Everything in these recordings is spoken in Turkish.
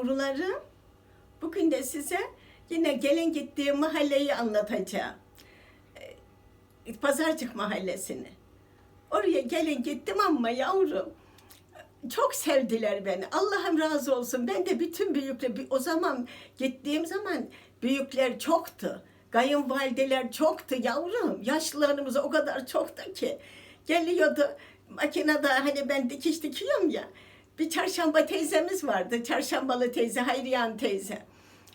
Yavrularım, bugün de size yine gelin gittiğim mahalleyi anlatacağım. Ee, Pazarcık mahallesini. Oraya gelin gittim ama yavrum çok sevdiler beni. Allah'ım razı olsun. Ben de bütün büyükler, o zaman gittiğim zaman büyükler çoktu. Kayınvalideler çoktu yavrum. Yaşlılarımız o kadar çoktu ki. Geliyordu makinede hani ben dikiş dikiyorum ya. Bir çarşamba teyzemiz vardı. Çarşambalı teyze, Hayriyan teyze.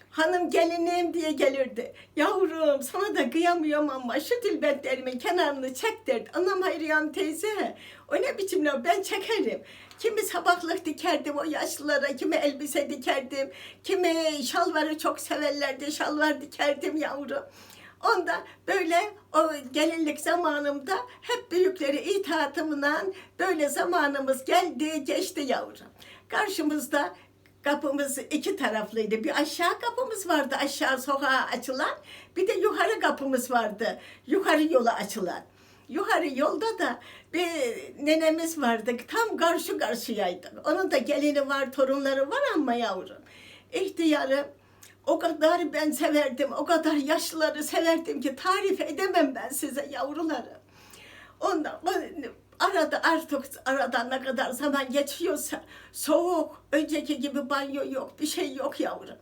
Hanım gelinim diye gelirdi. Yavrum sana da kıyamıyorum ama şu tülbentlerimin kenarını çek derdi. Anam Hayriyan teyze o ne biçim laf ben çekerim. Kimi sabahlık dikerdim o yaşlılara, kimi elbise dikerdim, kimi şalvarı çok severlerdi, şalvar dikerdim yavrum. Onda böyle o gelinlik zamanımda hep büyükleri itaatımla böyle zamanımız geldi geçti yavrum. Karşımızda kapımız iki taraflıydı. Bir aşağı kapımız vardı aşağı sokağa açılan. Bir de yukarı kapımız vardı. Yukarı yola açılan. Yukarı yolda da bir nenemiz vardı. Tam karşı karşıyaydık. Onun da gelini var, torunları var ama yavrum. İhtiyarı o kadar ben severdim, o kadar yaşlıları severdim ki tarif edemem ben size yavrularım. Ondan arada artık aradan ne kadar zaman geçiyorsa soğuk, önceki gibi banyo yok, bir şey yok yavrum.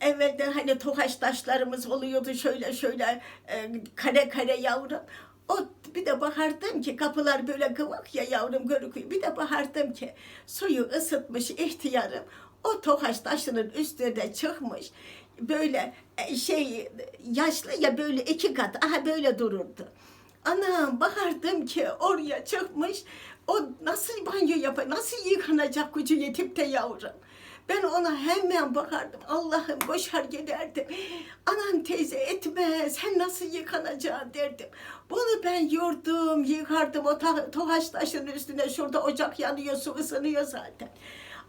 Evvelden hani tokaş taşlarımız oluyordu şöyle şöyle e, kare kare yavrum. O bir de bakardım ki kapılar böyle kıvak ya yavrum görüküyor. Bir de bakardım ki suyu ısıtmış ihtiyarım. O tokaş taşının üstüne çıkmış. Böyle e, şey yaşlı ya böyle iki kat aha böyle dururdu. Anam bakardım ki oraya çıkmış. O nasıl banyo yapar, nasıl yıkanacak gücü yetip de yavrum. Ben ona hemen bakardım. Allah'ım koşar giderdim. Anam teyze etme sen nasıl yıkanacaksın derdim. Bunu ben yordum, yıkardım o ta- tokaş taşın üstüne. Şurada ocak yanıyor, su ısınıyor zaten.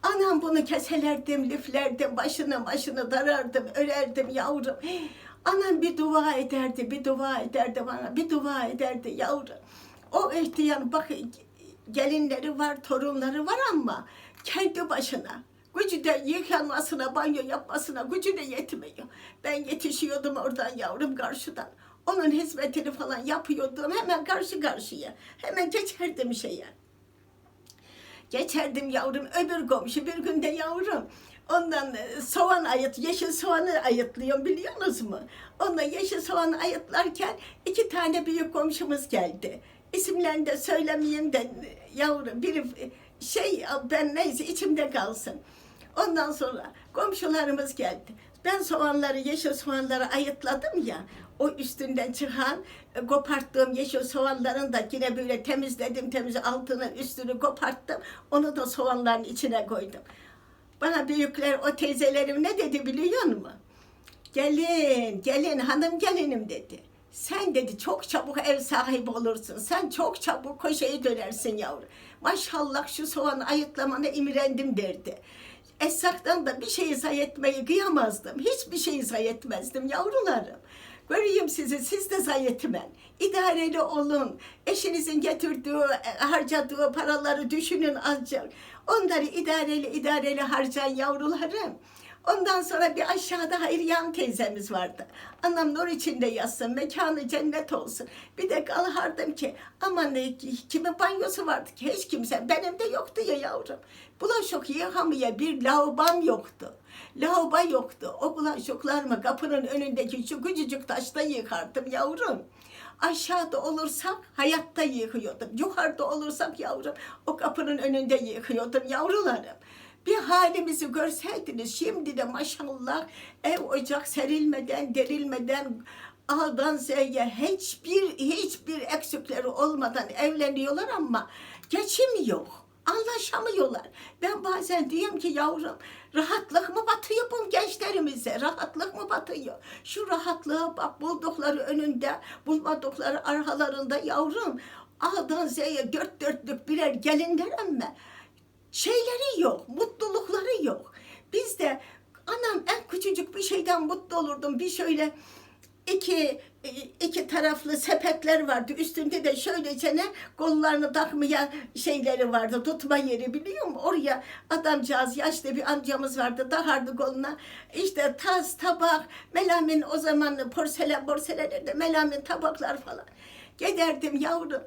Anam bunu keselerdim, liflerdim, başını başını darardım, örerdim yavrum. Anam bir dua ederdi, bir dua ederdi bana, bir dua ederdi yavrum. O ihtiyar bak gelinleri var, torunları var ama kendi başına. Gücü de yıkanmasına, banyo yapmasına gücü de yetmiyor. Ben yetişiyordum oradan yavrum karşıdan. Onun hizmetini falan yapıyordum hemen karşı karşıya. Hemen geçerdim şeye. Geçerdim yavrum öbür komşu bir günde yavrum. Ondan e, soğan ayıt, yeşil soğanı ayıtlıyorum biliyorsunuz mu? Ondan yeşil soğanı ayıtlarken iki tane büyük komşumuz geldi. İsimlerini de söylemeyeyim de e, yavrum biri e, şey ben neyse içimde kalsın. Ondan sonra komşularımız geldi. Ben soğanları, yeşil soğanları ayıtladım ya. O üstünden çıkan e, koparttığım yeşil soğanların da yine böyle temizledim, temiz altını üstünü koparttım. Onu da soğanların içine koydum. Bana büyükler o teyzelerim ne dedi biliyor musun? Gelin, gelin hanım gelinim dedi. Sen dedi çok çabuk ev sahibi olursun. Sen çok çabuk koşayı dönersin yavrum. Maşallah şu soğanı ayıklamana imrendim derdi. Esaktan da bir şeyi zayi etmeyi kıyamazdım. Hiçbir şeyi zayi etmezdim yavrularım. Göreyim sizi, siz de zayi etmen. İdareli olun. Eşinizin getirdiği, harcadığı paraları düşünün azıcık. Onları idareli idareli harcayan yavrularım. Ondan sonra bir aşağıda Hayriyan teyzemiz vardı. Anam nur içinde yatsın, mekanı cennet olsun. Bir de kalhardım ki aman ne, kimin banyosu vardı ki hiç kimse. Benim de yoktu ya yavrum. Bulaşık yıkamaya bir lavabam yoktu. Lavabo yoktu. O bulaşıklarımı kapının önündeki şu küçücük taşta yıkardım yavrum. Aşağıda olursak hayatta yıkıyordum. Yukarıda olursak yavrum o kapının önünde yıkıyordum yavrularım. Bir halimizi görseydiniz şimdi de maşallah ev ocak serilmeden, derilmeden A'dan Z'ye hiçbir hiçbir eksikleri olmadan evleniyorlar ama geçim yok. Anlaşamıyorlar. Ben bazen diyorum ki yavrum rahatlık mı batıyor bu gençlerimize? Rahatlık mı batıyor? Şu rahatlığı bak buldukları önünde, bulmadıkları arkalarında yavrum. A'dan Z'ye dört dörtlük birer gelinler ama şeyleri yok, mutlulukları yok. Şeyden mutlu olurdum. Bir şöyle iki iki taraflı sepetler vardı. Üstünde de şöylece ne kollarını takmaya şeyleri vardı. Tutma yeri biliyor musun? Oraya adamcağız yaşlı bir amcamız vardı. Takardı koluna. İşte tas, tabak, melamin o zaman porselen porselenlerde melamin tabaklar falan. Giderdim yavrum.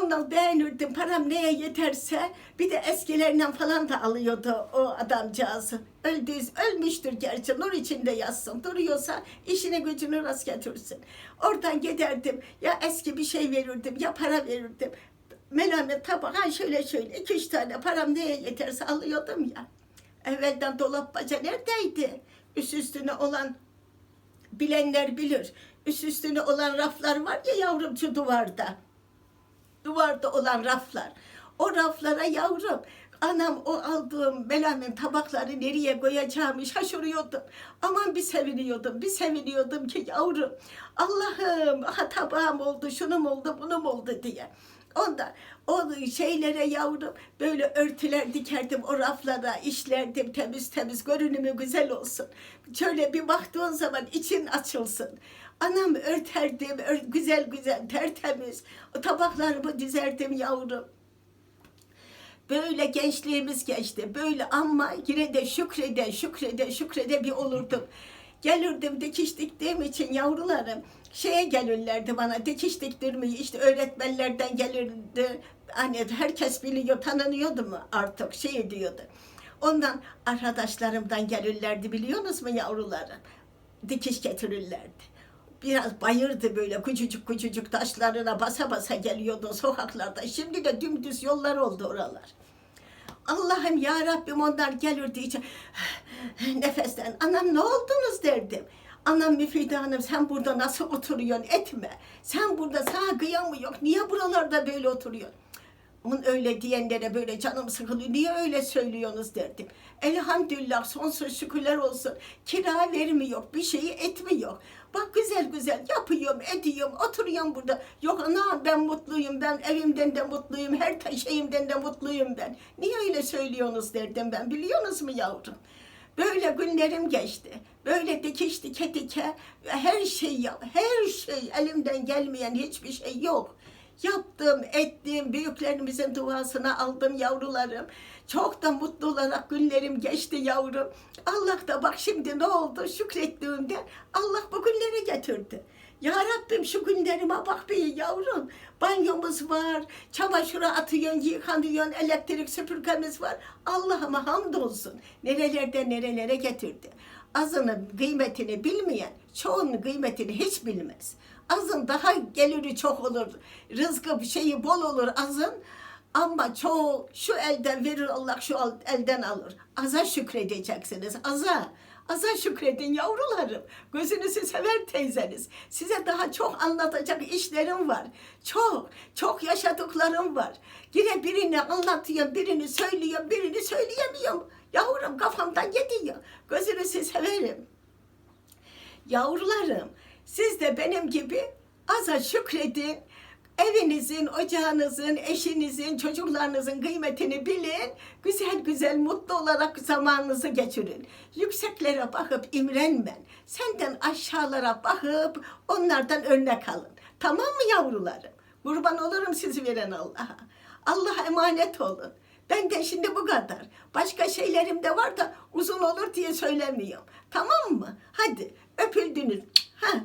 Ondan beğenirdim. Param neye yeterse bir de eskilerinden falan da alıyordu o adamcağızı. Öldü, ölmüştür gerçi. Nur içinde yatsın. Duruyorsa işine gücünü rast getirsin. Oradan giderdim. Ya eski bir şey verirdim ya para verirdim. Melamet tabak ha şöyle şöyle iki üç tane param neye yeterse alıyordum ya. Evvelden dolap baca neredeydi? Üst üstüne olan bilenler bilir. Üst üstüne olan raflar var ya yavrumcu duvarda. Duvarda olan raflar. O raflara yavrum anam o aldığım melamin tabakları nereye koyacağımı şaşırıyordum. Aman bir seviniyordum, bir seviniyordum ki yavrum Allah'ım aha tabağım oldu, şunum oldu, bunum oldu diye. Ondan o şeylere yavrum böyle örtüler dikerdim o raflara işlerdim temiz temiz görünümü güzel olsun. Şöyle bir baktığın zaman için açılsın. Anam örterdim ör- güzel güzel tertemiz o tabaklarımı dizerdim yavrum. Böyle gençliğimiz geçti. Böyle ama yine de şükrede, şükrede, şükrede bir olurdum. Gelirdim dikiş diktiğim için yavrularım şeye gelirlerdi bana dikiş diktirmeyi işte öğretmenlerden gelirdi. Hani herkes biliyor, tanınıyordu mu artık şey diyordu. Ondan arkadaşlarımdan gelirlerdi biliyorsunuz mu yavrularım? Dikiş getirirlerdi biraz bayırdı böyle küçücük küçücük taşlarına basa basa geliyordu sokaklarda. Şimdi de dümdüz yollar oldu oralar. Allah'ım ya Rabbim onlar gelirdi içe nefesten. Anam ne oldunuz derdim. Anam Müfide Hanım sen burada nasıl oturuyorsun etme. Sen burada sana kıyam mı yok. Niye buralarda böyle oturuyorsun? Öyle diyenlere böyle canım sıkılıyor. Niye öyle söylüyorsunuz derdim. Elhamdülillah sonsuz şükürler olsun. Kira vermiyor, bir şeyi etmiyor. Bak güzel güzel yapıyorum, ediyorum, oturuyorum burada. Yok ana ben mutluyum, ben evimden de mutluyum, her şeyimden de mutluyum ben. Niye öyle söylüyorsunuz derdim ben, biliyorsunuz mu yavrum? Böyle günlerim geçti. Böyle dikiş dike dike her şey yap, her şey elimden gelmeyen hiçbir şey yok. Yaptım, ettim, büyüklerimizin duasını aldım yavrularım. Çok da mutlu olarak günlerim geçti yavrum. Allah da bak şimdi ne oldu şükrettiğimde Allah bu günleri getirdi. Ya Rabbim şu günlerime bak bir yavrum. Banyomuz var, çamaşırı atıyorsun, yıkanıyorsun, elektrik süpürgemiz var. Allah'ıma hamdolsun. Nerelerde nerelere getirdi. Azının kıymetini bilmeyen çoğunun kıymetini hiç bilmez. Azın daha geliri çok olur. Rızkı bir şeyi bol olur azın. Ama çoğu şu elden verir Allah şu el- elden alır. Aza şükredeceksiniz. Aza. Aza şükredin yavrularım. Gözünüzü sever teyzeniz. Size daha çok anlatacak işlerim var. Çok, çok yaşadıklarım var. Yine birini anlatıyorum, birini söylüyorum, birini söyleyemiyorum. Yavrum kafamdan gidiyor. Gözünüzü severim. Yavrularım, siz de benim gibi aza şükredin. Evinizin, ocağınızın, eşinizin, çocuklarınızın kıymetini bilin. Güzel güzel mutlu olarak zamanınızı geçirin. Yükseklere bakıp imrenmen. Senden aşağılara bakıp onlardan örnek alın. Tamam mı yavrularım? Kurban olurum sizi veren Allah'a. Allah'a emanet olun. Benden şimdi bu kadar. Başka şeylerim de var da uzun olur diye söylemiyorum. Tamam mı? Hadi öpüldünüz. Ha,